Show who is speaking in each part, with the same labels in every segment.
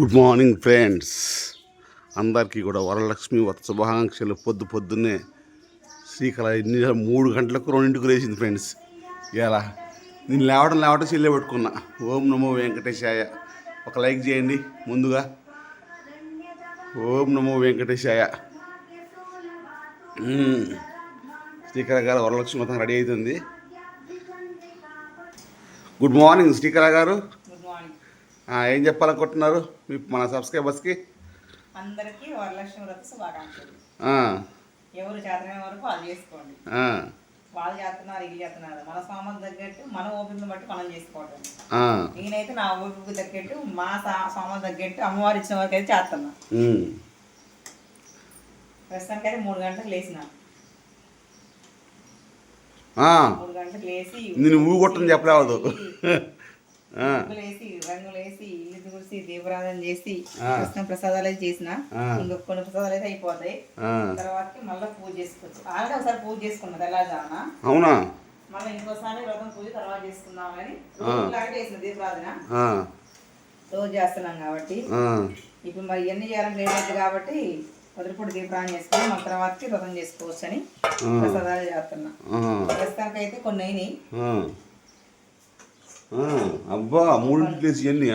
Speaker 1: Good morning friends. అందరికీ కూడా వరలక్ష్మి వత శుభాకాంక్షలు. పొద్దు పొద్దున్నే శ్రీకళ ఎన్ని మూడు గంటలకు రెండింటికి లేచింది ఫ్రెండ్స్. ఇలా నేను లేవడం లేవడం చెల్లె పెట్టుకున్నా. ఓం నమో వెంకటేశాయ. ఒక లైక్ చేయండి ముందుగా. ఓం నమో వెంకటేశాయ. శ్రీకళ గారు వరలక్ష్మి మొత్తం రెడీ అవుతుంది గుడ్ మార్నింగ్ శ్రీకళ గారు. ఏం చెప్పాలనుకుంటున్నారు మీ మన సబ్స్క్రైబర్స్కి?
Speaker 2: అందరికీ వరలక్ష్మి వ్రత శుభాకాంక్షలు. ఎవరు చేతనైన వరకు వాళ్ళు చేసుకోండి. వాళ్ళు చేస్తున్నారు వీళ్ళు చేస్తున్నారు. మన స్వామం తగ్గట్టు మన ఓపికను బట్టి మనం చేసుకోవటం. నేనైతే నా ఓపిక తగ్గట్టు మా స్వామం తగ్గట్టు అమ్మవారు ఇచ్చిన వరకు అయితే చేస్తున్నా.
Speaker 1: ఉమ్,
Speaker 2: ప్రస్తుతానికైతే మూడు గంటలకు లేచిన. మూడు గంటలకు లేచి
Speaker 1: నేను ఊ కొట్టని చెప్పలేవదు ఆ,
Speaker 2: వేసి రంగులు వేసి ఇల్లు తుడిసి దీపారాధన చేసి. ప్రస్తుతం ప్రసాదాలు అయితే చేసిన. ఇంకొక కొన్ని ప్రసాదాలు అయితే అయిపోతాయి.
Speaker 1: ఆ,
Speaker 2: తర్వాతకి మళ్ళీ పూజ చేసుకోవచ్చు. ఆల్రెడీ ఒకసారి పూజ చేసుకున్నా తెల్లారుజామున
Speaker 1: అవునా?
Speaker 2: మళ్ళీ ఇంకోసారి వ్రతం పూజ తర్వాత చేసుకుందామని చేసిన దీపారాధన రోజు చేస్తున్నాం కాబట్టి. ఇప్పుడు మరి ఇవన్నీ చేయాలని లేట్ అయింది కాబట్టి వదిలిపూడి దీపారాధన చేసుకుని మన తర్వాతకి వ్రతం చేసుకోవచ్చు అని. ప్రసాదాలు చేస్తున్నా. ప్రస్తుతానికి అయితే కొన్ని అయినాయి.
Speaker 1: అబ్బా మూడింటికి లేచి ఇవన్నీ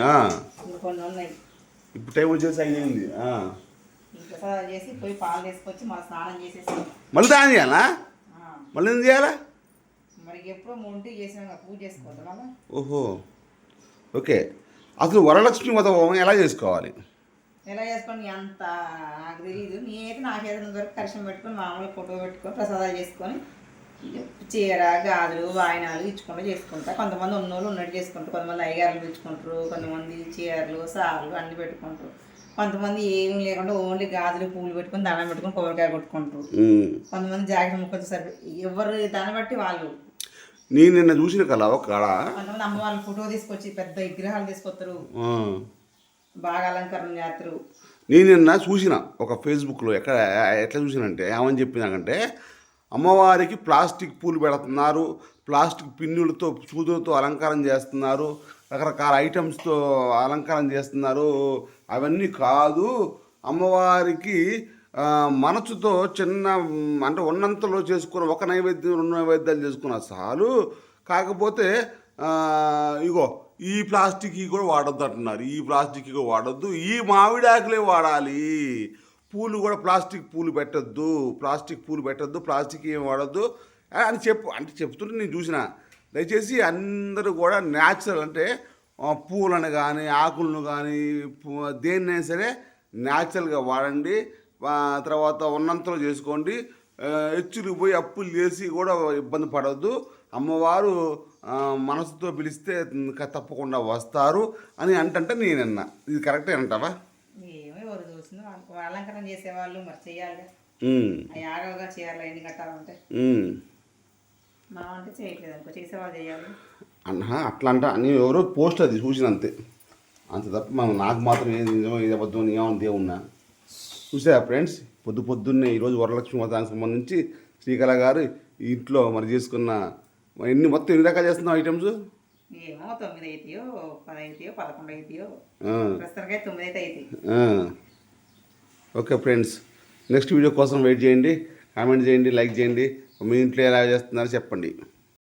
Speaker 1: ఇప్పుడు టైం వచ్చేసి
Speaker 2: తీసుకొచ్చి మళ్ళీ స్నానం చేసేసి.
Speaker 1: మళ్ళీ దాని చేయాలా? మళ్ళీ ఏం చేయాలా? ఓహో. ఓకే. అసలు వరలక్ష్మి వ్రతం ఎలా చేసుకోవాలి?
Speaker 2: ఎలా చేసుకోండి అంత నాకు తెలియదు నేనైతే నాకు ఏదైనా వరకు కరిశం పెట్టుకొని మామూలుగా ఫోటో పెట్టుకొని ప్రసాదాలు చేసుకొని చీర గాజులు వాయినాలు ఇచ్చుకుంటూ చేసుకుంటా. కొంతమంది ఉన్నోళ్ళు ఉన్నట్టు చేసుకుంటారు కొంతమంది అయ్యగారులు పిలుచుకుంటారు కొంతమంది చీరలు సార్లు అన్ని పెట్టుకుంటారు. కొంతమంది ఏమీ లేకుండా ఓన్లీ గాజులు పూలు పెట్టుకొని దండం పెట్టుకొని కొబ్బరికాయ కొట్టుకుంటారు. కొంతమంది జాకెట్ ముక్కలు సరి ఎవరు దాన్ని బట్టి వాళ్ళు.
Speaker 1: నేను నిన్న చూసిన కల ఒక కాడ
Speaker 2: కొంతమంది అమ్మ వాళ్ళ ఫోటో తీసుకొచ్చి పెద్ద విగ్రహాలు తీసుకొస్తారు. బాగా అలంకరణ చేస్తారు.
Speaker 1: నేను నిన్న చూసిన ఒక ఫేస్బుక్లో ఎక్కడ ఎట్లా చూసినంటే ఏమని చెప్పినాకంటే అమ్మవారికి ప్లాస్టిక్ పూలు పెడుతున్నారు. ప్లాస్టిక్ పిన్నులతో సూదులతో అలంకారం చేస్తున్నారు. రకరకాల ఐటమ్స్తో అలంకారం చేస్తున్నారు. అవన్నీ కాదు అమ్మవారికి మనసుతో చిన్న అంటే ఉన్నంతలో చేసుకున్న ఒక నైవేద్యం రెండు నైవేద్యాలు చేసుకున్న చాలు. కాకపోతే ఇగో ఈ ప్లాస్టిక్ కూడా వాడొద్దు అంటున్నారు ఈ ప్లాస్టిక్ కూడా వాడొద్దు. ఈ మామిడి ఆకులే వాడాలి. పూలు కూడా ప్లాస్టిక్ పూలు పెట్టద్దు ప్లాస్టిక్ పూలు పెట్టద్దు ప్లాస్టిక్ ఏం వాడొద్దు. అని చెప్పు అంటే చెప్తుంటే నేను చూసిన. దయచేసి అందరూ కూడా న్యాచురల్ అంటే పూలను కానీ ఆకులను కానీ దేన్నైనా సరే న్యాచురల్గా వాడండి. తర్వాత ఉన్నంతలో చేసుకోండి. ఆ, హెచ్చులు పోయి అప్పులు చేసి కూడా ఇబ్బంది పడవద్దు అమ్మవారు మనసుతో పిలిస్తే తప్పకుండా వస్తారు అని అంటంటే నేనన్నా. ఇది కరెక్టే అంటావా?
Speaker 2: అలంకరణ చేసేవాళ్ళు మరి చేయాలి ఆగవగా చేయాలి ఎన్ని కట్టాలంటే. మనం అంటే చేయట్లేదు అనుకో చేసేవాళ్ళు చేయాలి.
Speaker 1: అన్నా అట్లా అంట నేను ఎవరో పోస్ట్ అది చూసిన అంతే అంత తప్ప మనం నాకు మాత్రం ఏది నిజమో ఏది అబద్ధం ఏమని దేవున్నా చూసా ఫ్రెండ్స్? పొద్దు పొద్దున్నే ఈరోజు వరలక్ష్మి వ్రతానికి సంబంధించి శ్రీకళ గారు ఇంట్లో మరి చేసుకున్న ఎన్ని మొత్తం ఎన్ని రకాలు చేస్తున్నాం ఐటమ్స్?
Speaker 2: ఏమో తొమ్మిది అవుతాయో పది అవుతాయో పదకొండు అవుతాయో
Speaker 1: ఆ,
Speaker 2: ప్రస్తుతానికి అయితే తొమ్మిది అయితే అవుతాయి.
Speaker 1: ఓకే ఫ్రెండ్స్ నెక్స్ట్ వీడియో కోసం వెయిట్ చేయండి కామెంట్ చేయండి లైక్ చేయండి. మీ ఇంట్లో ఎలా చేస్తున్నారో చెప్పండి.